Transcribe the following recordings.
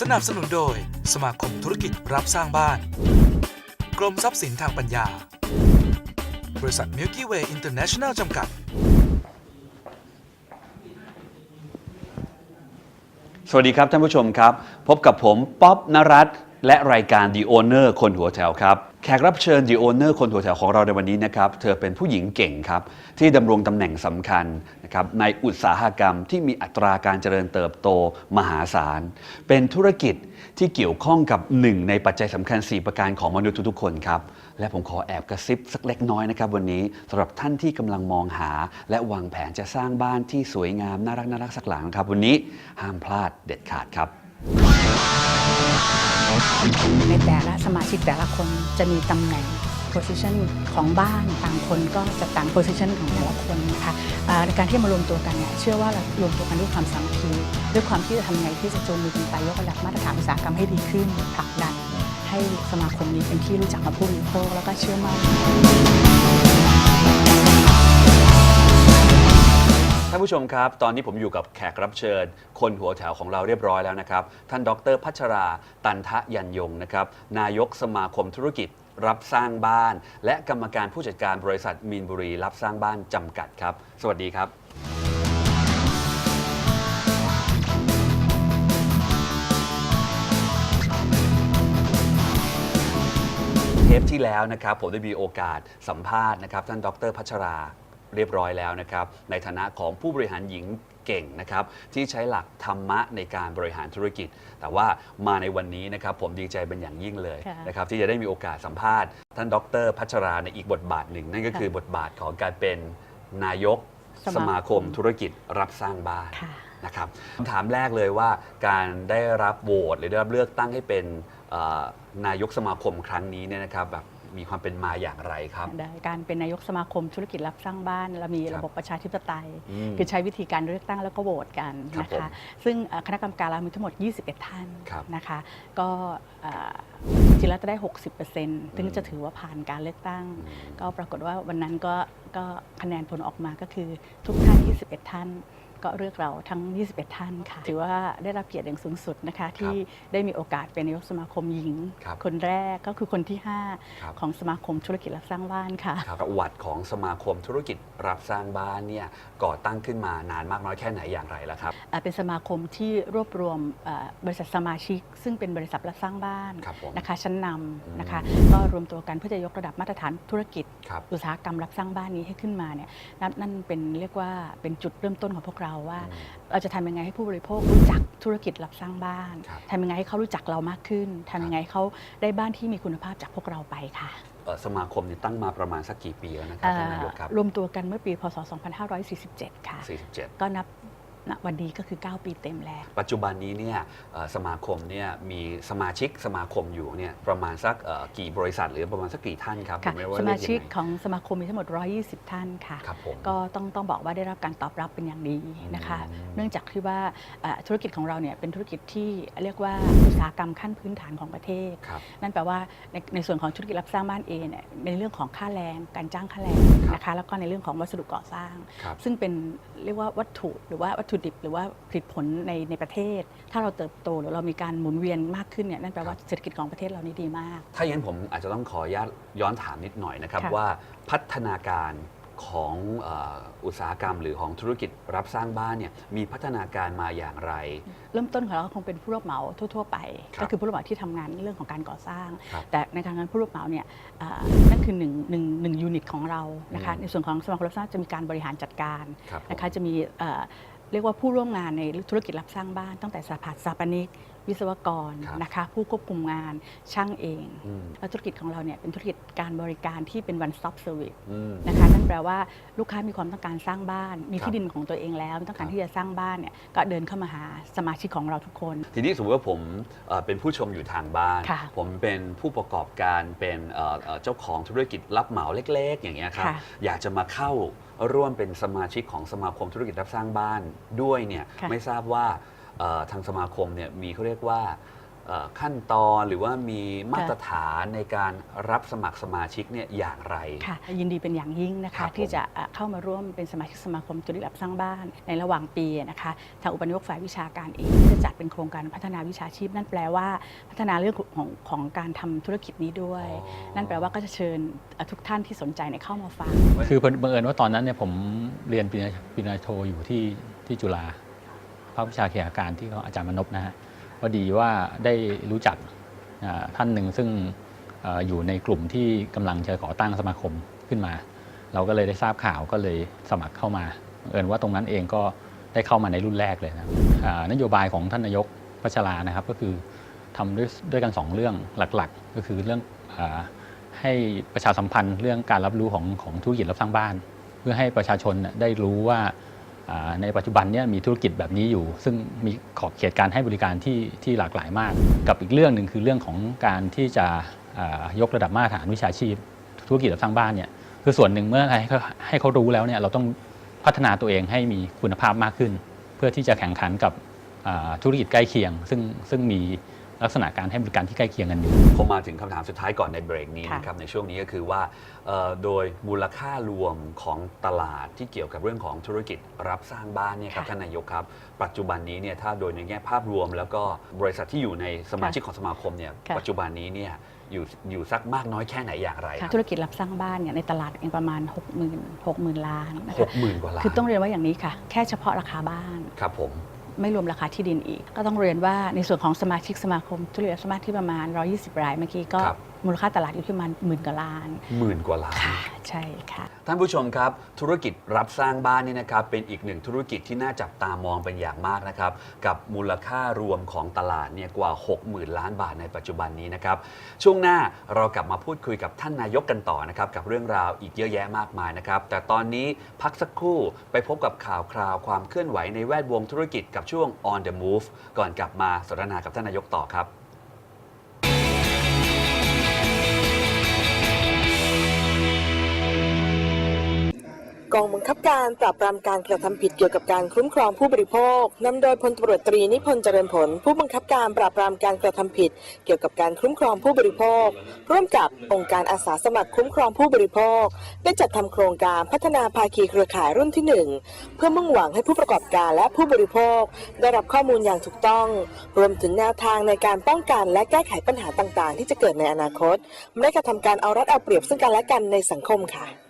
สนับสนุนโดย สมาคมธุรกิจรับสร้างบ้าน กรมทรัพย์สินทางปัญญา บริษัท Milky Way International จำกัด สวัสดีครับท่านผู้ชมครับ พบกับผมป๊อบนรัตน์และรายการ The Owner คนหัวแถวครับ แขกรับเชิญ The Owner คนหัวแถวของเราในวันนี้นะครับ เธอเป็นผู้หญิงเก่งครับ ที่ดำรงตำแหน่งสำคัญนะครับในอุตสาหกรรมที่มีอัตราการเจริญเติบโตมหาศาล เป็นธุรกิจที่เกี่ยวข้องกับหนึ่งในปัจจัยสำคัญ 4 ประการของมนุษย์ทุกๆคนครับ และผมขอแอบกระซิบสักเล็กน้อยนะครับ วันนี้สำหรับท่านที่กำลังมองหา และวางแผนจะสร้างบ้านที่สวยงามน่ารักน่ารักสักหลังนะครับ วันนี้ห้ามพลาดเด็ดขาดครับ ในแต่ละสมาชิกแต่ละคนจะมีตำแหน่ง position ของบ้านต่างคนก็จะต่าง position ของแต่ละคนนะคะในการที่มารวมตัวกันเนี่ยเชื่อว่าเรารวมตัวกันด้วยความสามัคคีด้วยความที่จะทำไงที่จะจูงมือกันไปยกระดับมาตรฐานอุตสาหกรรมให้ดีขึ้นผลักดันให้สมาคมนี้เป็นที่รู้จักกับผู้บริโภคแล้วก็เชื่อมั่นานผู้ชมครับ ตอนนี้ผมอยู่กับแขกรับเชิญ คนหัวแถวของเราเรียบร้อยแล้วนะครับ ท่านดรพัชรา ตันทะยันยงนะครับ นายกสมาคมธุรกิจรับสร้างบ้าน และกรรมการผู้จัดการบริษัทมีนบุรีรับสร้างบ้านจำกัดครับ สวัสดีครับ เทปที่แล้วนะครับผมได้มีโอกาสสัมภาษณ์นะครับท่านดรพัชรา เรียบร้อยแล้วนะครับ ในฐานะของผู้บริหารหญิงเก่งนะครับ ที่ใช้หลักธรรมะในการบริหารธุรกิจ แต่ว่ามาในวันนี้นะครับ ผมดีใจเป็นอย่างยิ่งเลยค่ะนะครับ ที่จะได้มีโอกาสสัมภาษณ์ ท่านดรพัชราในอีกบทบาทหนึ่ง นั่นก็คือบทบาทของการเป็นนายกสมาคมธุรกิจรับสร้างบ้านค่ะนะครับคำถามแรกเลยว่าการได้รับโหวตหรือได้รับเลือกตั้งให้เป็นเอ่อนายกสมาคมครั้งนี้เนี่ยนะครับแบบ มีความเป็นมาอย่างไรครับ ได้การเป็นนายกสมาคมธุรกิจรับสร้างบ้านเรามีครับระบบประชาธิปไตย อืมคือใช้วิธีการเลือกตั้งแล้วก็โหวตกันครับนะผมคะ ซึ่งเอ่อคณะกรรมการเรามีทั้งหมด 21 ท่านครับนะคะ ก็เอ่อจริงๆแล้วจะได้ 60%ถึงจะถือว่าผ่านการเลือกตั้ง ก็ปรากฏว่าวันนั้นก็ก็คะแนนผลออกมาก็คือทุกท่าน 21 ท่าน ก็เลือกเราทั้ง 21 ท่านค่ะ ถือว่าได้รับเกียรติอย่างสูงสุดนะคะ ที่ได้มีโอกาสเป็นนายกสมาคมหญิงครับคนแรกก็คือคนที่ครับ5ของสมาคมธุรกิจรับสร้างบ้านค่ะครับประวัติของสมาคมธุรกิจรับสร้างบ้านเนี่ยก่อตั้งขึ้นมานานมากน้อยแค่ไหนอย่างไรแล้วครับอ่าเป็นสมาคมที่รวบรวมเอ่อบริษัทสมาชิก ซึ่งเป็นบริษัทรับสร้างบ้านครับผมนะคะชั้นนำนะคะอืมก็รวมตัวกันเพื่อจะยกระดับมาตรฐานธุรกิจครับอุตสาหกรรมรับสร้างบ้านนี้ให้ขึ้นมาเนี่ยนั่นนั่นเป็นเรียกว่าเป็นจุดเริ่มต้นของพวกเราว่า เราจะทำยังไงให้ผู้บริโภครู้จักธุรกิจรับสร้างบ้านครับทำยังไงให้เขารู้จักเรามากขึ้นทำยังไงให้เขาได้บ้านที่มีคุณภาพจากพวกเราไปค่ะเอ่อสมาคมนี่ตั้งมาประมาณสักกี่ปีแล้วนะครับท่านนายกครับรวมตัวกันเมื่อปีพศ 2547 ค่ะ 47 ก็นับ ณวันนี้ก็คือ 9 ปีเต็มแล้ว ปัจจุบันนี้เนี่ยเอ่อสมาคมเนี่ยมีสมาชิกสมาคมอยู่เนี่ยประมาณสักเอ่อกี่บริษัทหรือประมาณสักกี่ท่านครับค่ะผไว่สเรีมายยังไงชิกของสมาคมมีทั้งหมด 120 ท่านค่ะ ครับผม ก็ต้องต้องบอกว่าได้รับการตอบรับเป็นอย่างดีนะคะ อืม เนื่องจากที่ว่าเอ่อธุรกิจของเราเนี่ยเป็นธุรกิจที่เรียกว่าอุตสาหกรรมขั้นพื้นฐานของประเทศ ครับ นั่นแปลว่าในในส่วนของธุรกิจรับสร้างบ้านเองเนี่ยในเรื่องของค่าแรง การจ้างค่าแรงครับนะคะ แล้วก็ในเรื่องของวัสดุก่อสร้าง ครับ ซึ่งเป็นเรียกว่าวัตถุหรือว่าวัตถุดิบหรือว่าผลิตผลในในประเทศ ถ้าเราเติบโตหรือเรามีการหมุนเวียนมากขึ้นเนี่ยนั่นแปลว่าเศรษฐกิจของประเทศเรานี่ดีมาก ถ้าอย่างนั้นผมอาจจะต้องขออนุญาตย้อนถามนิดหน่อยนะครับค่ะว่าพัฒนาการของเอ่ออุตสาหกรรมหรือของธุรกิจรับสร้างบ้านเนี่ยมีพัฒนาการมาอย่างไร เริ่มต้นของเราก็คงเป็นผู้รับเหมาทั่ว ๆ ไปครับก็คือผู้รับเหมาที่ทำงานเรื่องของการก่อสร้างครับแต่ในการงานผู้รับเหมาเนี่ยอ่านั่นคือหนึ่งหนึ่งหนึ่งยูนิตของเรานะคะอืมในส่วนของสมาคมรับสร้างจะมีการบริหารจัดการครับผมนะคะจะมี เรียกว่าผู้ร่วมงานในธุรกิจรับสร้างบ้านตั้งแต่สถาปัตย์สถาปนิก วิศวกรครับนะคะ ผู้ควบคุมงานช่างเองอืมแล้วธุรกิจของเราเนี่ยเป็นธุรกิจการบริการที่เป็น one stop service อืมนะคะนั่นแปลว่าลูกค้ามีความต้องการสร้างบ้าน มีครับที่ดินของตัวเองแล้ว ต้องการครับที่จะสร้างบ้านเนี่ยก็เดินเข้ามาหาสมาชิกของเราทุกคน ทีนี้สมมติว่าผมเอ่อเป็นผู้ชมอยู่ทางบ้านค่ะผมเป็นผู้ประกอบการเป็นเอ่อเอ่อเจ้าของธุรกิจรับเหมาเล็ก ๆ อย่างเงี้ยครับค่ะอยากจะมาเข้าร่วมเป็นสมาชิกของสมาคมธุรกิจรับสร้างบ้านด้วยเนี่ยค่ะไม่ทราบว่าเอ่อ ทางสมาคมเนี่ยมีเขาเรียกว่าเเอ่อขั้นตอนหรือว่ามีมาตรฐานในการรับสมัครสมาชิกเนี่ยอย่างไรค่ะยินดีเป็นอย่างยิ่งนะครัคะบผมที่จะเอ่อเข้ามาร่วมเป็นสมาชิกสมาคมธุรกิจรับสร้างบ้านในระหว่างปีนะคะทางอุปนายกฝ่ายวิชาการเองจะจัดเป็นโครงการพัฒนาวิชาชีพ นั่นแปลว่าพัฒนาเรื่องของของการทำธุรกิจนี้ด้วยอ๋อนั่นแปลว่าก็จะเชิญเอ่อทุกท่านที่สนใจเนี่ยเข้ามาฟัง คือบังเอิญว่าตอนนั้นเนี่ยผมเรียนปริญญาปริญญาโทอยู่ที่ที่จุฬา ภาควิชาเขียนการที่เขาอาจารย์มนพนะฮะพอดีว่าได้รู้จักท่านหนึ่งซึ่งออยู่ในกลุ่มที่กำลังจะก่อตั้งสมาคมขึ้นมา เราก็เลยได้ทราบข่าวก็เลยสมัครเข้ามาเอิญว่าตรงนั้นเองก็ได้เข้ามาในรุ่นแรกเลยนะนโยบายของท่านนายกพัชรานะครับก็คือทำด้วยด้วยกันสองเรื่องหลักๆ ก็คือเรื่องอให้ประชาสัมพันธ์เรื่องการรับรู้ของของธุรกิจรับสร้างบ้าน เพื่อให้ประชาชนได้รู้ว่า ในปัจจุบันเนี้มีธุรกิจแบบนี้อยู่ ซึ่งมีขอบเขตการให้บริการที่ที่หลากหลายมาก กับอีกเรื่องหนึ่งคือเรื่องของการที่จะยกระดับมาตรฐานวิชาชีพ ธุรกิจรับสร้างบ้านเนี่ยคือส่วนหนึ่งเมื่อให้เขาให้เขารู้แล้วเนี่ยเราต้องพัฒนาตัวเองให้มีคุณภาพมากขึ้น เพื่อที่จะแข่งขันกับธุรกิจใกล้เคียง ซึ่งซึ่งมี ลักษณะการให้บริการที่ใกล้เคียงกันอยู่ ผมมาถึงคำถามสุดท้ายก่อนในเบรกนี้ค่ะ นะครับในช่วงนี้ก็คือว่าเอ่อโดยมูลค่ารวมของตลาดที่เกี่ยวกับเรื่องของธุรกิจรับสร้างบ้านเนี่ยครับค่ะท่านนายกครับ ปัจจุบันนี้เนี่ยถ้าโดยในแง่ภาพรวม แล้วก็บริษัทที่อยู่ในสมาชิกของสมาคมเนี่ยค่ะ ปัจจุบันนี้เนี่ยอยู่อยู่สักมากน้อยแค่ไหนอย่างไรคค่ะรับธุรกิจรับสร้างบ้านเนี่ยในตลาดเองประมาณ 6 0 0 0 0 6 0,000 ล้านนะหคะกหมื่นกว่าล้านคือต้องเรียนว่าอย่างนี้ค่ะ แค่เฉพาะราคาบ้าน ครับผม ไม่รวมราคาที่ดินอีก ก็ต้องเรียนว่าในส่วนของสมาชิกสมาคมธุรกิจรับสร้างบ้านที่ประมาณ 120 รายเมื่อกี้ก็ครับ มูลค่าตลาดอยู่ที่ประมาณหมื่นกว่าล้าน หมื่นกว่าล้านค่ะใช่ค่ะ ท่านผู้ชมครับ ธุรกิจรับสร้างบ้านนี่นะครับเป็นอีกหนึ่งธุรกิจที่น่าจับตามองเป็นอย่างมากนะครับกับมูลค่ารวมของตลาดเนี่ยกว่า 60,000 ล้านบาทในปัจจุบันนี้นะครับช่วงหน้าเรากลับมาพูดคุยกับท่านนายกกันต่อนะครับกับเรื่องราวอีกเยอะแยะมากมายนะครับแต่ตอนนี้พักสักครู่ไปพบกับข่าวคราวความเคลื่อนไหวในแวดวงธุรกิจกับช่วง on the move ก่อนกลับมาสนทนากับท่านนายกต่อครับ กองบังคับการปราบปรามการกระทำผิดเกี่ยวกับการคุ้มครองผู้บริโภคนำโดยพลตำรวจตรีนิพนธ์เจริญผล ผู้บังคับการปราบปรามการกระทำผิด เกี่ยวกับการคุ้มครองผู้บริโภค ร่วมกับองค์การอาสาสมัครคุ้มครองผู้บริโภค ได้จัดทำโครงการพัฒนาภาคีเครือข่ายรุ่นที่หนึ่งเพื่อมุ่งหวังให้ผู้ประกอบการและผู้บริโภค ได้รับข้อมูลอย่างถูกต้อง รวมถึงแนวทางในการป้องกันและแก้ไขปัญหาต่าง ๆ ที่จะเกิดในอนาคตไม่ได้กระทำการเอารัดเอาเปรียบซึ่งกันและกันในสังคมค่ะ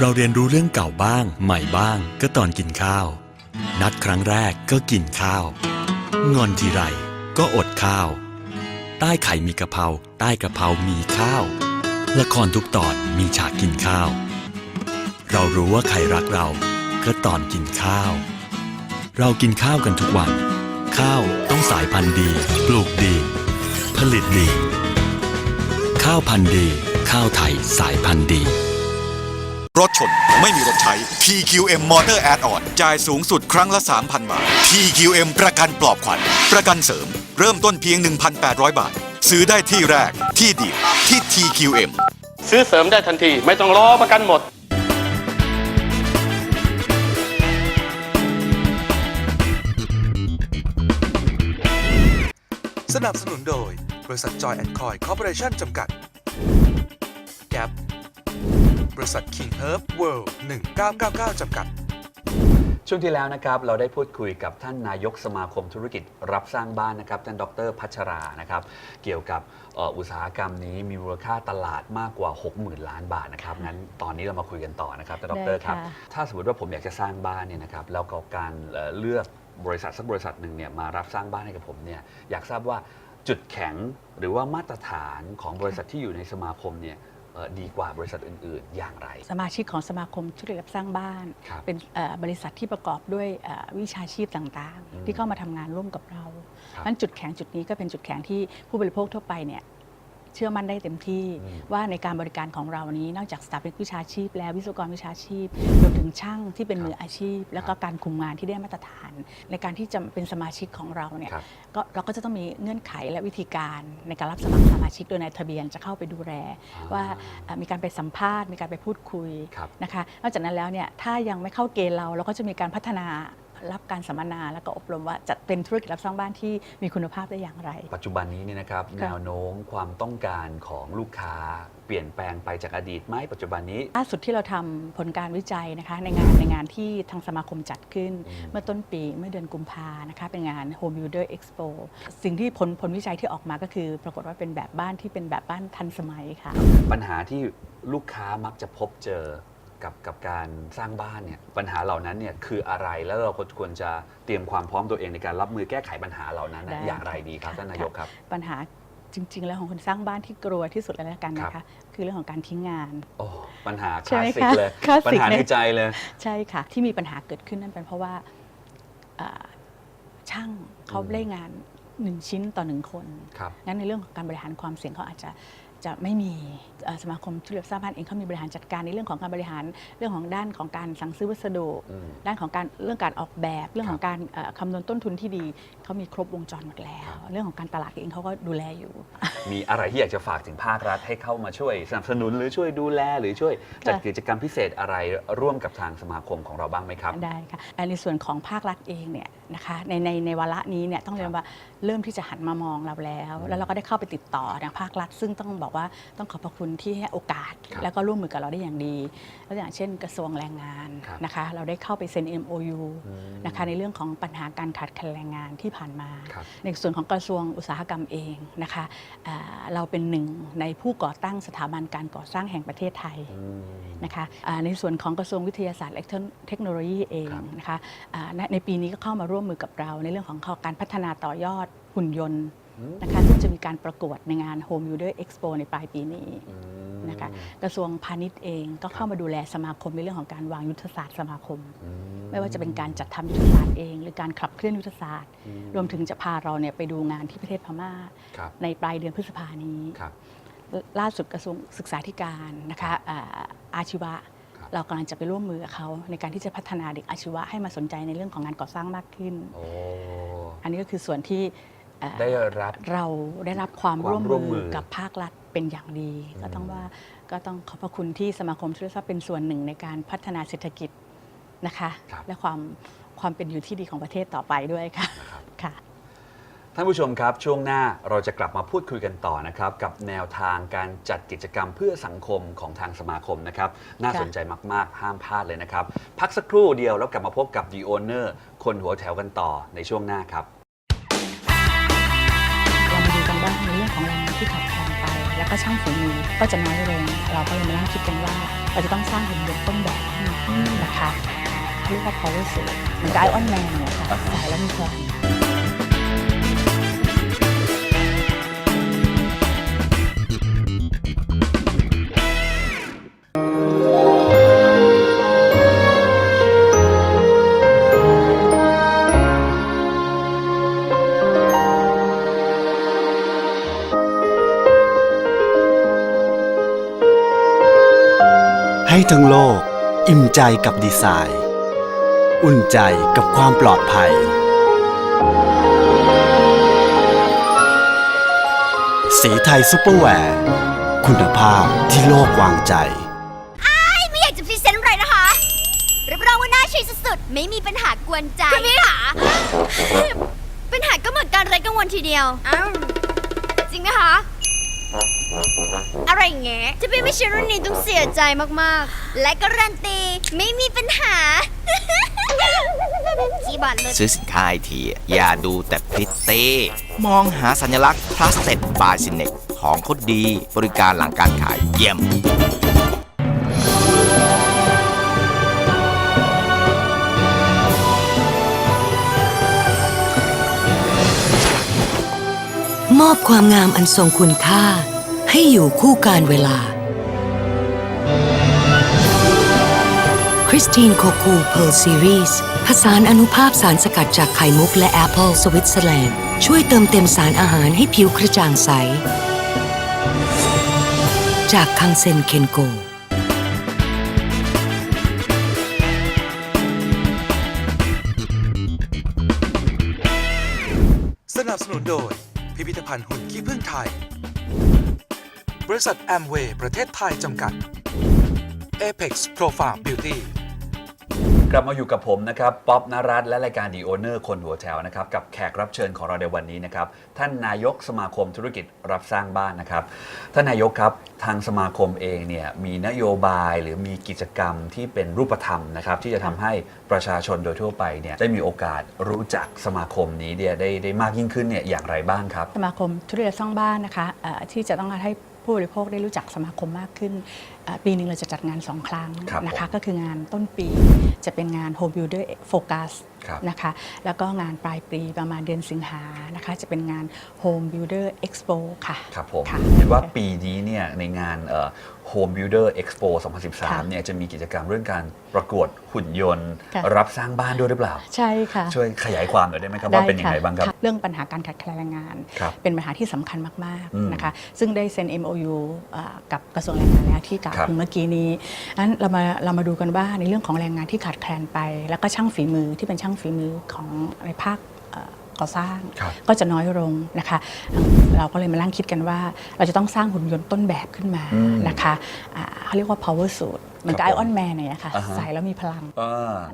เราเรียนรู้เรื่องเก่าบ้าง ใหม่บ้าง ก็ตอนกินข้าว นัดครั้งแรกก็กินข้าว งอนทีไรก็อดข้าว ใต้ไข่มีกะเพราใต้กะเพรามีข้าว ละครทุกตอนมีฉากกินข้าว เรารู้ว่าใครรักเรา ก็ตอนกินข้าว เรากินข้าวกันทุกวัน ข้าวต้องสายพันธุ์ดี ปลูกดี ผลิตดี ข้าวพันธุ์ดี ข้าวไทยสายพันธุ์ดี รถชน ไม่มีรถใช้ TQM Motor Add-on จ่ายสูงสุดครั้งละ 3,000 บาท TQM ประกันปลอบขวัญ ประกันเสริม เริ่มต้นเพียง 1,800 บาท ซื้อได้ที่แรกที่เดียวที่ TQM ซื้อเสริมได้ทันที ไม่ต้องรอประกันหมด สนับสนุนโดย บริษัทจอยแอนด์คอยคอร์ปอเรชั่นจำกัด แก p บริษัท King Herb World 1999 จำกัด ช่วงที่แล้วนะครับเราได้พูดคุยกับท่านนายกสมาคมธุรกิจรับสร้างบ้านนะครับท่านดรพัชรานะครับเกี่ยวกับเอ่ออุตสาหกรรมนี้มีมูลค่าตลาดมากกว่า 60,000 ล้านบาทนะครับงั้นตอนนี้เรามาคุยกันต่อนะครับท่านดได้รครับค่ะถ้าสมมติว่าผมอยากจะสร้างบ้านเนี่ยนะครับแล้วก็การเอ่อเลือกบริษัทสักบริษัทหนึ่งเนี่ยมารับสร้างบ้านให้กับผมเนี่ยอยากทราบว่าจุดแข็งหรือว่ามาตรฐานของบริษัทที่อยู่ในสมาคมเนี่ยเอ่อ ดีกว่าบริษัทอื่น ๆ อย่างไร สมาชิกของสมาคมธุรกิจรับสร้างบ้าน ครับเป็นเอ่อบริษัทที่ประกอบด้วยเอ่อวิชาชีพต่างอืมๆ ที่เข้ามาทำงานร่วมกับเราครับ นั้นจุดแข็งจุดนี้ก็เป็นจุดแข็งที่ผู้บริโภคทั่วไปเนี่ย เชื่อมั่นได้เต็มที่อืมว่าในการบริการของเรานี้ นอกจากสถาปนิกวิชาชีพ แล้ววิศวกรวิชาชีพรวมถึงช่างที่เป็นครับมืออาชีพ แล้วก็การคุมงานที่ได้มาตรฐาน ในการที่จะเป็นสมาชิกของเราเนี่ยครับก็เราก็จะต้องมีเงื่อนไขและวิธีการในการรับสมัครสมาชิกโดยนายทะเบียนจะเข้าไปดูแลว่าเอ่อมีการไปสัมภาษณ์ มีการไปพูดคุยครับนะคะนอกจากนั้นแล้วเนี่ยถ้ายังไม่เข้าเกณฑ์เราเราก็จะมีการพัฒนา รับการสัมมนา แล้วก็อบรมว่าจะเป็นธุรกิจรับสร้างบ้านที่มีคุณภาพได้อย่างไร ปัจจุบันนี้เนี่ยนะครับครัแนบวโน้มความต้องการของลูกค้าเปลี่ยนแปลงไปจากอดีตไหมปัจจุบันนี้ ล่าสุดที่เราทำผลการวิจัยนะคะในงานในงานที่ทางสมาคมจัดขึ้นอืมเมื่อต้นปีเมื่อเดือนกุมภานะคะเป็นงาน Home Builder Expo สิ่งที่ผลผลวิจัยที่ออกมาก็คือ ปรากฏว่าเป็นแบบบ้านที่เป็นแบบบ้านทันสมัยค่ะ ปัญหาที่ลูกค้ามักจะพบเจอ กับกับการสร้างบ้านเนี่ยปัญหาเหล่านั้นเนี่ยคืออะไรแล้วเราควรจะเตรียมความพร้อมตัวเองในการรับมือแก้ไขปัญหาเหล่านั้นได้นะอย่างไรดีครับค่ะท่านนายกครับ ปัญหาจริงๆ แล้วของคนสร้างบ้านที่กลัวที่สุดแล้วกันนะครัคะ บ คือเรื่องของการทิ้งงาน โอ้ปัญหาคใช่ลาไหมสสิกคะเลยคลาสสิกปัญหาในเลยใจเลย ใช่ค่ะ ที่มีปัญหาเกิดขึ้นนั่นเป็นเพราะว่าเอ่อช่างเขาอืมเล่งานหนึ่งชิ้นต่อหนึ่งคน ครับ งั้นในเรื่องของการบริหารความเสี่ยงเขาอาจจะ จะไม่มีเอ่อสมาคมธุรกิจสร้างบ้านเองเขามีบริหารจัดการในเรื่องของการบริหารเรื่องของด้านของการสั่งซื้อวัสดุอืมด้านของการเรื่องการออกแบบ เรื่องของครับการเอ่อคำนวณต้นทุนที่ดีเขามีครบวงจรหมดแล้ว เรื่องของการตลาดเองเขาก็ดูแลอยู่ มีอะไรที่อยากจะฝากถึงภาครัฐให้เข้ามาช่วยสนับสนุนหรือช่วยดูแลหรือช่วยจัดค่ะกิจกรรมพิเศษอะไรร่วมกับทางสมาคมของเราบ้างไหมครับได้ค่ะแต่ในส่วนของภาครัฐเองเนี่ย นะคะในในในวาระนี้เนี่ยต้องเรียนว่าเริ่มที่จะหันมามองเราแล้วอืมแล้วเราก็ได้เข้าไปติดต่อทางภาครัฐ ซึ่งต้องบอกว่าต้องขอบพระคุณที่ให้โอกาสครับแล้วก็ร่วมมือกับเราได้อย่างดีแล้วอย่างเช่นกระทรวงแรงงานครับนะคะ เราได้เข้าไปเซ็น MOU อืมนะคะในเรื่องของปัญหาการขาดแคลนแรงงานที่ผ่านมาครับในส่วนของกระทรวงอุตสาหกรรมเองนะคะอ่าเราเป็นหนึ่งในผู้ก่อตั้งสถาบันการก่อสร้างแห่งประเทศไทยอืมนะคะอ่าในส่วนของกระทรวงวิทยาศาสตร์และเทคโนโลยีเองครับนะคะอ่าในในปีนี้ก็เข้ามาร่วมมือกับเรา ในเรื่องของการพัฒนาต่อยอดหุ่นยนต์อืมนะคะซึ่งจะมีการประกวดในงาน Home Builder Expo ในปลายปีนี้อืมนะคะกระทรวงพาณิชย์เองก็เข้ามาดูแลสมาคมในเรื่องของการวางยุทธศาสตร์สมาคมอืไม่ว่าจะเป็นการจัดทำยุทธศาสตร์เอง หรือการขับเคลื่อนยุทธศาสตร์อืรวมถึงจะพาเราเนี่ยไปดูงานที่ประเทศพม่าครับในปลายเดือนพฤษภานี้ครับล่าสุดกระทรวงศึกษาธิการนะคะอ่าอาชีวะครับ เรากำลังจะไปร่วมมือกับเขาในการที่จะพัฒนาเด็กอาชีวะให้มาสนใจในเรื่องของงานก่อสร้างมากขึ้น โอ้ อันนี้ก็คือส่วนที่เอ่อได้รับ เราได้รับความความร่วมร่วมมืมืออกับภาครัฐเป็นอย่างดีอืมก็ต้องว่าก็ต้องขอบพระคุณที่สมาคมธุรกิจทรัพย์เป็นส่วนหนึ่งในการพัฒนาเศรษฐกิจนะคะ ครับ และความความเป็นอยู่ที่ดีของประเทศต่อไปด้วยค่ะนะครับ ค่ะ ท่านผู้ชมครับ ช่วงหน้าเราจะกลับมาพูดคุยกันต่อนะครับ กับแนวทางการจัดกิจกรรมเพื่อสังคมของทางสมาคมนะครับ น่าค่ะสนใจมาก ๆ ห้ามพลาดเลยนะครับ พักสักครู่เดียวแล้วกลับมาพบกับ The Owner คนหัวแถวกันต่อในช่วงหน้าครับ เรามาดูกันว่าในเรื่องของแรงงานที่ขาดแคลนไป แล้วก็ช่างฝีมือก็จะน้อยลง เราก็เลยมานั่งคิดกันว่า เราจะต้องสร้างหุ่นยนต์ต้นแบบขึ้นมานะคะเรียกว่า power suit เหมือนกับไอออนแมนเนี่ยค่ะใส่แล้วมีพลัง ให้ทั้งโลก อิ่มใจกับดีไซน์ อุ่นใจกับความปลอดภัย สีไทยซุปเปอร์แวร์ คุณภาพที่โลกวางใจไม่อยากจะพรีเซนต์อะไรนะคะ รับรองว่าน่าใช้สุดๆ ไม่มีปัญหากวนใจคุณพี่ค่ะ ปัญหาก็เหมือนการไร้กังวลทีเดียวอ้าวจริงไหมคะ อะไรอย่างเงี้ยถ้าพี่ไม่ใช่รุ่นนี้ต้องเสียใจมากๆ และการันตีไม่มีปัญหาขี้บัตรเลยซื้อสินค้าไอที อย่าดูแต่พริตตี้มองหาสัญลักษณ์ Trusted by s y n e c ของเขาดีบริการหลังการขายเยี่ยมมอบความงามอันทรงคุณค่า ให้อยู่คู่การเวลา คริสตินโคคูเพ r ร์ซีรีส์ผสานอนุภาพสารสกัดจากไข่มุกและแอปเปิลสวิตเซอร์แลนด์ ช่วยเติมเต็มสารอาหารให้ผิวกระจ่างใส จากคังเซนเคนโกสนับสนุนโดย พิพิธภัณฑ์หุ่นขี้ผึ้งไทย ริษัทแอมเวย์ประเทศไทยจำกัด Apex Pro Farm Beauty กลับมาอยู่กับผมนะครับป๊อบนรัตน์และรายการดีโอเนอร์คนหัวแถวนะครับกับแขกรับเชิญของเราในวันนี้นะครับท่านนายกสมาคมธุรกิจรับสร้างบ้านนะครับท่านนายกครับทางสมาคมเองเนี่ยมีนโยบายหรือมีกิจกรรมที่เป็นรูปธรรมนะครับที่จะทำให้ประชาชนโดยทั่วไปเนี่ยได้มีโอกาสรู้จักสมาคมนี้เนี่ยได้ได้มากยิ่งขึ้นเนี่ยอย่างไรบ้างครับ สมาคมธุรกิจสร้างบ้านนะคะเอ่อที่จะต้องการให้ ผู้บริโภคได้รู้จักสมาคมมากขึ้นเอ่อปีหนึ่งเราจะจัดงาน 2 ครั้งครับนะคะผมก็คืองานต้นปีจะเป็นงาน Home Builder Focus ครับ นะคะ แล้วก็งานปลายปีประมาณเดือนสิงหานะคะ จะเป็นงาน Home Builder Expo ค่ะครับผมค่ะเห็นว่าปีนี้เนี่ยในงานเอ่อ Home Builder Expo ค่ะ2013 เนี่ยจะมีกิจกรรมเรื่องการประกวดหุ่นยนต์ค่ะรับสร้างบ้านด้วยหรือเปล่า ใช่ค่ะ ช่วยขยายความหน่อยได้ไหมครับ ว่าเป็นยังไงด้ค่ะบ้างครับะเรื่องปัญหาการขาดแคลนแรงงานครับเป็นปัญหาที่สำคัญมากอืมๆนะคะ ซึ่งได้เซ็น MOU อ่ากับกระทรวงแรงงานแล้วที่กล่าวครับถึงเมื่อกี้นี้นั้นเรามาเรามาดูกันว่าในเรื่องของแรงงานที่ขาดแคลนไป แล้วก็ช่างฝีมือที่เป็นช่างฝีมือของในภาคก่อสร้างก็จะน้อยลงนะคะ เราก็เลยมานั่งคิดกันว่า เราจะต้องสร้างหุ่นยนต์ต้นแบบขึ้นมานะคะเขาเรียกว่า power suit เหมือนกับไอออนแมนเนี่ยค่ะใส่แล้วมีพลัง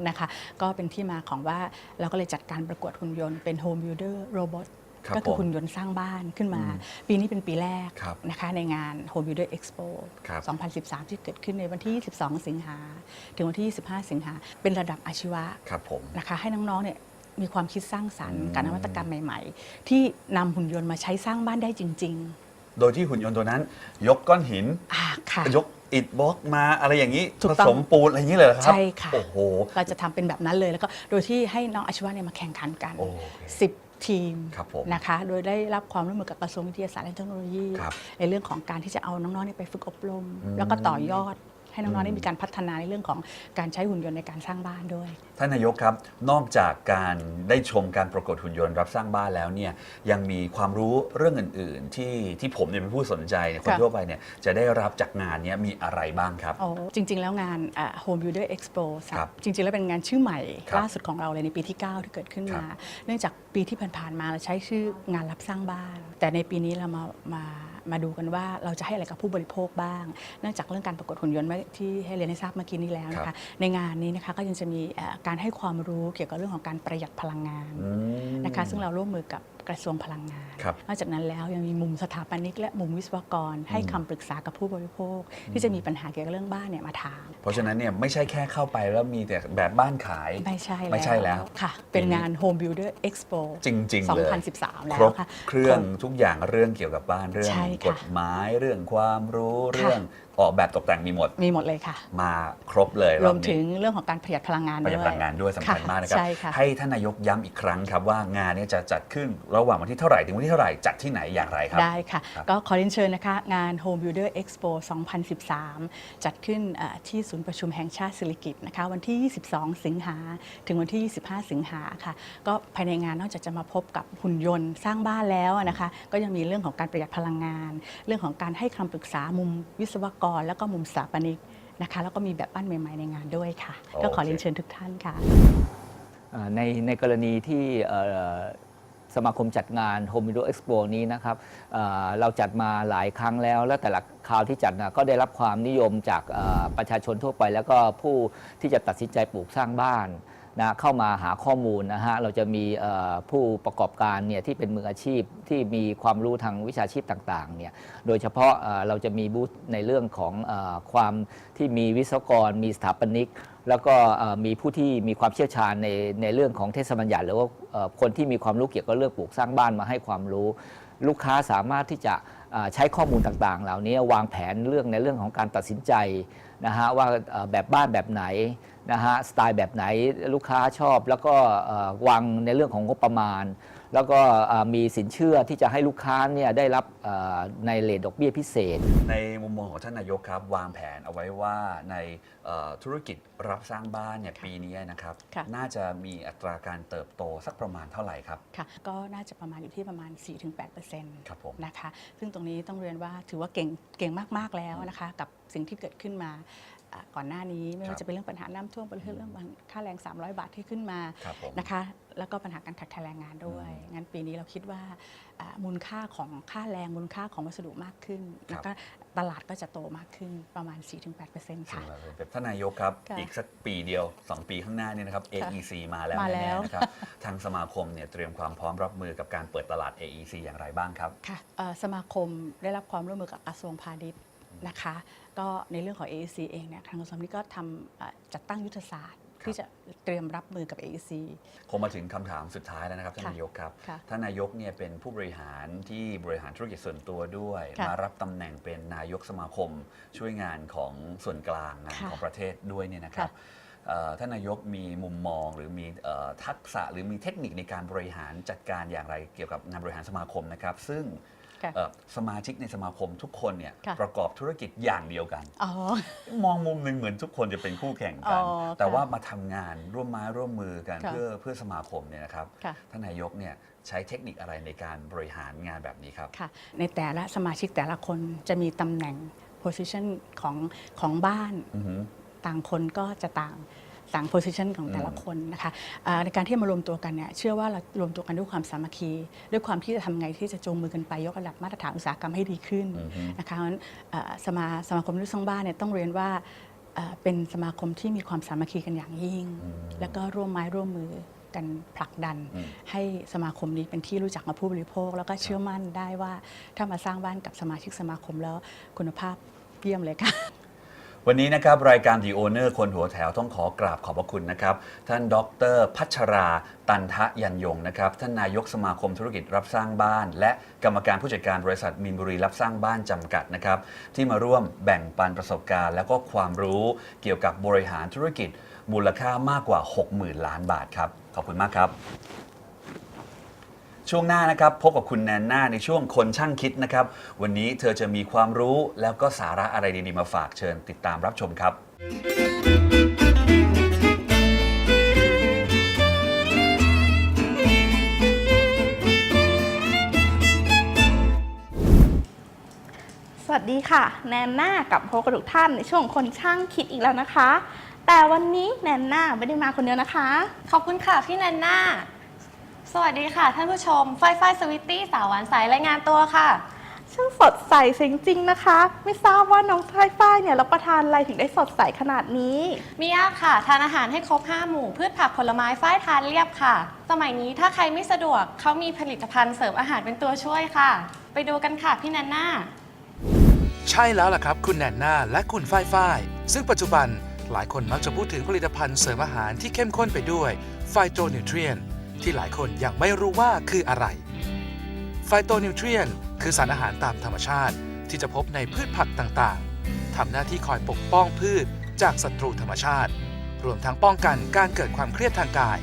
นะคะ ก็เป็นที่มาของว่าเราก็เลยจัดการประกวดหุ่นยนต์เป็น Home Builder Robot ก็คือผมหุ่นยนต์สร้างบ้านขึ้นมาอืมปีนี้เป็นปีแรกครับนะคะในงาน Home Builder Expo ครับ2013 ที่เกิดขึ้นในวันที่ 22 สิงหาถึงวันที่ 25 สิงหาเป็นระดับอาชีวะครับผมนะคะให้น้องๆเนี่ยมีความคิดสร้างสรรค์อืมการนวัตกรรมใหม่ ๆ ที่นำหุ่นยนต์มาใช้สร้างบ้านได้จริงโดยที่หุ่นยนต์ตัวนั้น ยกก้อนหินๆอ่าค่ะยกอิฐบล็อกมาอะไรอย่างนี้ถูผกต้องสมปูนอะไรอย่างนี้เลยเหรอครับ ใช่ค่ะ โอ้โห เราจะทำเป็นแบบนั้นเลยแล้วก็โดยที่ให้น้องอาชีวะเนี่ยมาแข่งขันกันโอเค10 ทีมครับผมนะคะ โดยได้รับความร่วมมือกับกระทรวงวิทยาศาสตร์และเทคโนโลยีครับในเรื่องของการที่จะเอาน้องๆเนี่ยไปฝึกอบรมอืมแล้วก็ต่อยอด ให้น้องๆได้อืมมีการพัฒนาในเรื่องของการใช้หุ่นยนต์ในการสร้างบ้านด้วย ท่านนายกครับ นอกจากการได้ชมการประกวดหุ่นยนต์รับสร้างบ้านแล้วเนี่ยยังมีความรู้เรื่องอื่น ๆ ที่ที่ผมเนี่ยเป็นผู้สนใจเนี่ยคนค่ะทั่วไปเนี่ยจะได้รับจากงานเนี้ยมีอะไรบ้างครับ โอ้จริง ๆ แล้วงานอ่า Home Builder Expo สามครับจริง ๆ แล้วเป็นงานชื่อใหม่ครับล่าสุดของเราเลยในปีที่ 9 ที่เกิดขึ้นครัมาบเนื่องจากปีที่ผ่านๆมาเราใช้ชื่องานรับสร้างบ้าน แต่ในปีนี้เรามามา มาดูกันว่าเราจะให้อะไรกับผู้บริโภคบ้าง เนื่องจากเรื่องการประกวดหุ่นยนต์เมื่อที่ให้เรียนให้ทราบเมื่อกี้นี้แล้วนะครัคะบในงานนี้นะคะก็ยังจะมีเอ่อการให้ความรู้เกี่ยวกับเรื่องของการประหยัดพลังงานอืมนะคะ ซึ่งเราร่วมมือกับ กระทรวงพลังงาน ครับ นอกจากนั้นแล้วยังมีมุมสถาปนิกและมุมวิศวกร ให้คำปรึกษากับผู้บริโภค ที่จะมีปัญหาเกี่ยวกับเรื่องบ้านเนี่ยมาถามเพราะฉะนั้นเนี่ยไม่ใช่แค่เข้าไปแล้วมีแต่แบบบ้านขาย ไม่ใช่ไม่ใช่แล้วค่ะ เป็นงาน Home Builder Expo จริง ๆ เลย 2013 แล้ครวบค่ะ เครื่องทุกอย่างเรื่องเกี่ยวกับบ้านเรื่องใช่ค่ะกฎหมายเรื่องความรู้เรื่อง ออกแบบตกแต่งมีหมด มีหมดเลยค่ะ มาครบเลยรวมอบนี้ถึงเรื่องของการประหยัดพลังงานประหด้ยัดวยพลังงานด้วยสำคัญมากนะครับใช่ค่ะให้ท่านนายกย้ำอีกครั้งครับว่างานเนี้จะจัดขึ้นระหว่างวันที่เท่าไหร่ถึงวันที่เท่าไหร่จัดที่ไหนอย่างไรครับได้ค่ะครับก็ขอเรียนเชิญนะคะ งาน Home Builder Expo 2013 จัดขึ้นเอ่อที่ศูนย์ประชุมแห่งชาติสิริกิติ์นะคะวันที่ 22 สิงหาถึงวันที่ 25 สิงหาค่ะ ก็ภายในงานนอกจากจะมาพบกับหุ่นยนต์สร้างบ้านแล้วนะคะ ก็ยังมีเรื่องของการประหยัดพลังงาน เรื่องของการให้คำปรึกษามุมวิศวกรแล้วก็มุมสถาปนิกนะคะแล้วก็มีแบบบ้านใหม่ๆในงานด้วยค่ะ ก็ขอเรียนเชิญทุกท่านค่ะ อ่าในในกรณีที่เอ่อสมาคมจัดงาน Home Video Expo นี้นะครับอ่าเราจัดมาหลายครั้งแล้ว แล้วแต่ละคราวที่จัดนะก็ได้รับความนิยมจากอ่าประชาชนทั่วไป แล้วก็ผู้ที่จะตัดสินใจปลูกสร้างบ้าน นะเข้ามาหาข้อมูลนะฮะเราจะมีผู้ประกอบการเนี่ยที่เป็นมืออาชีพที่มีความรู้ทางวิชาชีพต่างๆเนี่ยโดยเฉพาะเราจะมีบูธในเรื่องของอความที่มีวิศวกร มีสถาปนิก แล้วก็มีผู้ที่มีความเชี่ยวชาญในในเรื่องของเทศบัญญัติหรือว่าคนที่มีความรู้เกี่ยวกับเรื่องปลูกสร้างบ้านมาให้ความรู้ ลูกค้าสามารถที่จะ ใช้ข้อมูลต่างๆ เหล่านี้วางแผนเรื่องในเรื่องของการตัดสินใจนะฮะว่าแบบบ้านแบบไหนนะฮะสไตล์แบบไหนลูกค้าชอบ แล้วก็วางในเรื่องของงบประมาณ แล้วก็เอ่อมีสินเชื่อที่จะให้ลูกค้าเนี่ยได้รับเอ่อในเลทดอกเบี้ยพิเศษ ในมุมมองของท่านนายกครับ วางแผนเอาไว้ว่าในเอ่อธุรกิจรับสร้างบ้านเนี่ยปีนี้นะครับค่ะน่าจะมีอัตราการเติบโตสักประมาณเท่าไหร่ครับค่ะก็น่าจะประมาณอยู่ที่ประมาณ 4-8%ครับผมนะคะ ซึ่งตรงนี้ต้องเรียนว่าถือว่าเก่งเก่งมากๆแล้วนะคะ กับสิ่งที่เกิดขึ้นมาอ่า ก่อนหน้านี้ไม่ครัว่าบจะเป็นเรื่องปัญหาน้ำท่วมเป็นเรื่องค่าแรง 300 บาทที่ขึ้นมาครับผมนะคะแล้วก็ปัญหาการขาดแคลนแรงงานด้วยงั้นปีนี้เราคิดว่าอ่ามูลค่าของค่าแรงมูลค่าของวัสดุมากขึ้นแล้วก็ตลาดก็จะโตมากขึ้นประมาณ 4-8%ค่ะแบบท่านนายกครับค่ะอีกสักปีเดียว 2 ปีข้างหน้าเนี่ยนะครับค่ะ AEC มาแล้วมาแล้แน่วๆนะครับทางสมาคมเนี่ยเตรียมความพร้อมรับมือกับการเปิดตลาด AEC อย่างไรบ้างครับค่ะเอ่อสมาคมได้รับความร่วมมือกับกระทรวงพาณิชย์ นะคะก็ในเรื่องของ AEC เองเนี่ยทางกระทรวงพาณิชย์ก็ทำเอ่อจัดตั้งยุทธศาสตร์ ที่จะเตรียมรับมือกับ AEC คงมาถึงคำถามสุดท้ายแล้วนะครับท่านค่ะนายกครับค่ะท่านนายกเนี่ยเป็นผู้บริหารที่บริหารธุรกิจส่วนตัวด้วย ค่ะมารับตำแหน่งเป็นนายกสมาคม ช่วยงานของส่วนกลางงานค่ะของประเทศด้วยเนี่ยนะครับค่ะเอ่อท่านนายกมีมุมมองหรือมีเอ่อทักษะหรือมีเทคนิคในการบริหารจัดการอย่างไรเกี่ยวกับงานบริหารสมาคมนะครับ ซึ่งค่ะเอ่อ สมาชิกในสมาคมทุกคนเนี่ยค่ะประกอบธุรกิจอย่างเดียวกันอ๋อมองมุมหนึ่งเหมือนทุกคนจะเป็นคู่แข่งกันอ๋อแต่ค่ะว่ามาทำงานร่วมไม้ร่วมมือกันค่ะเพื่อเพื่อสมาคมเนี่ยนะครับค่ะท่านนายกเนี่ยใช้เทคนิคอะไรในการบริหารงานแบบนี้ครับค่ะในแต่ละสมาชิกแต่ละคนจะมีตำแหน่ง position ของของบ้านอือหือต่างคนก็จะต่าง ต่าง position ของแต่ละคนนะคะอ่าในการที่มารวมตัวกันเนี่ยเชื่อว่าเรารวมตัวกันด้วยความสามัคคี ด้วยความที่จะทำไงที่จะจูงมือกันไปยกระดับมาตรฐานอุตสาหกรรมให้ดีขึ้นอือฮึนะคะเพราะฉะนั้นอ่าสมาสมาคมลูกสร้างบ้านเนี่ยต้องเรียนว่าอ่าเป็นสมาคมที่มีความสามัคคีกันอย่างยิ่ง แล้วก็ร่วมไม้ร่วมมือกันผลักดันอืมให้สมาคมนี้เป็นที่รู้จักกับผู้บริโภค แล้วก็เชื่อมั่นได้ว่าถ้ามาสร้างบ้านกับสมาชิกสมาคมแล้วคุณภาพเยี่ยมเลยค่ะ วันนี้นะครับรายการ The Owner คนหัวแถวต้องขอกราบขอบพระคุณนะครับ ท่านดร พัชรา ตันทะยันยงนะครับท่านนายกสมาคมธุรกิจรับสร้างบ้าน และกรรมการผู้จัดการบริษัทมินบุรีรับสร้างบ้านจำกัดนะครับที่มาร่วมแบ่งปันประสบการณ์ แล้วก็ความรู้เกี่ยวกับบริหารธุรกิจมูลค่ามากกว่า 60,000 ล้านบาทครับขอบคุณมากครับ ช่วงหน้านะครับ พบกับคุณแนนนาในช่วงคนช่างคิดนะครับ วันนี้เธอจะมีความรู้แล้วก็สาระอะไรดีๆมาฝากเชิญติดตามรับชมครับ สวัสดีค่ะ แนนนากับพบกับทุกท่านในช่วงคนช่างคิดอีกแล้วนะคะ แต่วันนี้แนนนาไม่ได้มาคนเดียวนะคะ ขอบคุณค่ะพี่แนนน่า สวัสดีค่ะ ท่านผู้ชม ไฟไฟสวิตตี้สาวหวานใสรายงานตัวค่ะ ช่างสดใสเสียงจริงนะคะ ไม่ทราบว่าน้องฝ้ายฝ้ายเนี่ยรับประทานอะไรถึงได้สดใสขนาดนี้มียากค่ะ ทานอาหารให้ครบ 5 หมู่ พืชผักผลไม้ฝ้ายทานเรียบค่ะ สมัยนี้ถ้าใครไม่สะดวกเขามีผลิตภัณฑ์เสริมอาหารเป็นตัวช่วยค่ะ ไปดูกันค่ะพี่แนนน่า ใช่แล้วล่ะครับ คุณแนนนาและคุณฝ้ายฝ้าย ซึ่งปัจจุบันหลายคนมักจะพูดถึงผลิตภัณฑ์เสริมอาหารที่เข้มข้นไปด้วยไฟโตนิวเทรียน ที่หลายคนยังไม่รู้ว่าคืออะไรไฟโตนิวเทรียนคือสารอาหารตามธรรมชาติที่จะพบในพืชผักต่างๆ ทำหน้าที่คอยปกป้องพืชจากศัตรูธรรมชาติ รวมทั้งป้องกันการเกิดความเครียดทางกาย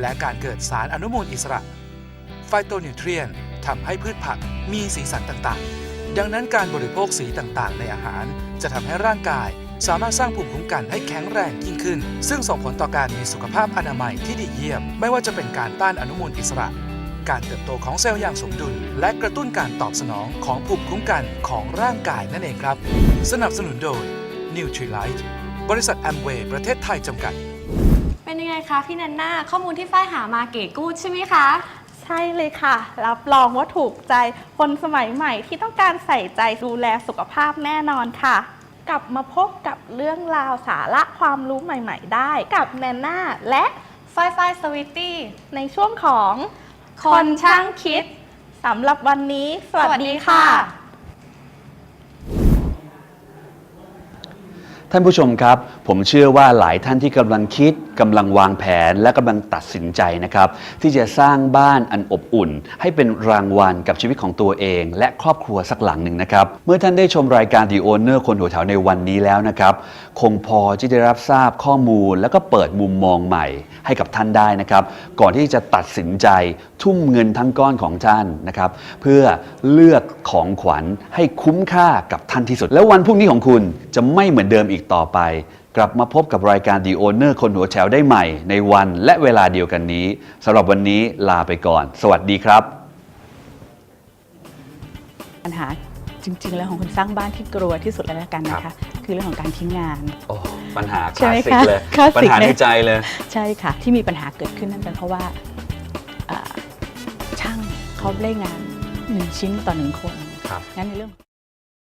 และการเกิดสารอนุมูลอิสระไฟโตนิวเทรียนทำให้พืชผักมีสีสันต่างๆ ดังนั้นการบริโภคสีต่างๆ ในอาหารจะทำให้ร่างกาย สามารถสร้างภูมิคุ้มกันให้แข็งแรงยิ่งขึ้น ซึ่งส่งผลต่อการมีสุขภาพอนามัยที่ดีเยี่ยม ไม่ว่าจะเป็นการต้านอนุมูลอิสระ การเติบโตของเซลล์อย่างสมดุล และกระตุ้นการตอบสนองของภูมิคุ้มกันของร่างกายนั่นเองครับ สนับสนุนโดย Nutrilite บริษัทแอมเวย์ประเทศไทยจำกัด เป็นยังไงคะพี่แนนน่าข้อมูลที่ฝ้ายหามาเก๋กูดใช่ไหมคะ ใช่เลยค่ะ รับรองว่าถูกใจคนสมัยใหม่ที่ต้องการใส่ใจดูแลสุขภาพแน่นอนค่ะ กลับมาพบกับเรื่องราวสาระความรู้ใหม่ ๆ ได้ กับแนนนาและฝ้ายฝ้ายสวิตตี้ในช่วงของคนช่างคิดสำหรับวันนี้ สวัสดีค่ะ ท่านผู้ชมครับ ผมเชื่อว่าหลายท่านที่กำลังคิดกำลังวางแผนและกำลังตัดสินใจนะครับ ที่จะสร้างบ้านอันอบอุ่น ให้เป็นรางวัลกับชีวิตของตัวเอง และครอบครัวสักหลังหนึ่งนะครับ เมื่อท่านได้ชมรายการ The Owner คนหัวแถวในวันนี้แล้วนะครับ คงพอที่ได้รับทราบข้อมูล แล้วก็เปิดมุมมองใหม่ ให้กับท่านได้นะครับ ก่อนที่จะตัดสินใจ ทุ่มเงินทั้งก้อนของท่านนะครับ เพื่อเลือกของขวัญให้คุ้มค่ากับท่านที่สุด แล้ววันพรุ่งนี้ของคุณจะไม่เหมือนเดิมอีกต่อไป กลับมาพบกับรายการ The Owner คนหัวแถวได้ใหม่ ในวันและเวลาเดียวกันนี้สำหรับวันนี้ลาไปก่อน สวัสดีครับ ปัญหาจริง ๆ แล้วของคนสร้างบ้านที่กลัวที่สุดแล้วกันนะคะคือเรื่องของการทิ้งงาน โอ้ปัญหาคใช่ลาไหมสสิกคะเลยคลาสสิกปัญหาในเลยใจเลย ใช่ค่ะ ที่มีปัญหาเกิดขึ้นนั่นเป็นเพราะว่าอ่าช่าง เขาเล่งานหนึ่งชิ้นต่อหนึ่งคนครับงั้นในเรื่อง